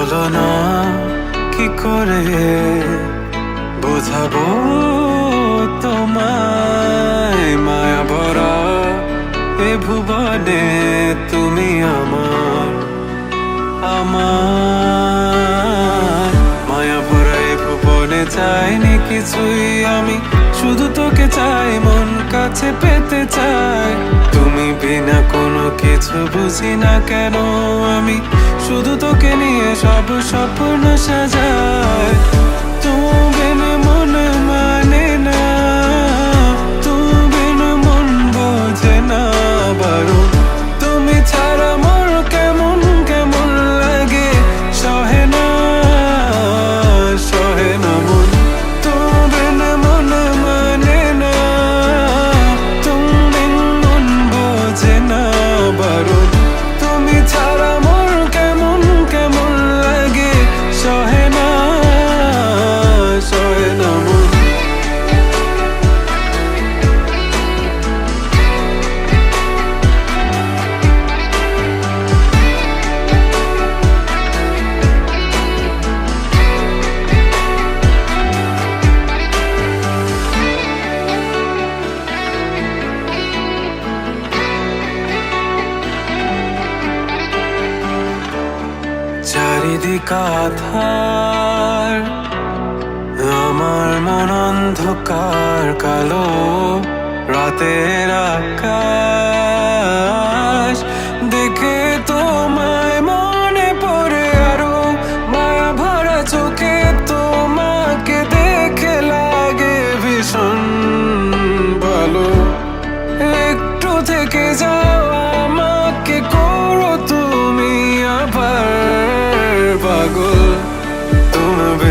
বলো না, কি করে বোঝাবো তোমায়? মায়া ভরা এ ভুবনে তুমি আমার আমার। মায়া ভরা এ ভুবনে চাইনি কিছুই আমি, শুধু তোকে চাই, মন কাছে পেতে চাই। তুমি বিনা কোনো কিছু বুঝি না কেন? আমি শুধু তোকে নিয়ে সব স্বপ্ন সাজাই। চারিদিক আধার আমার মন অন্ধকার কালো রাতের আকাশ gonna be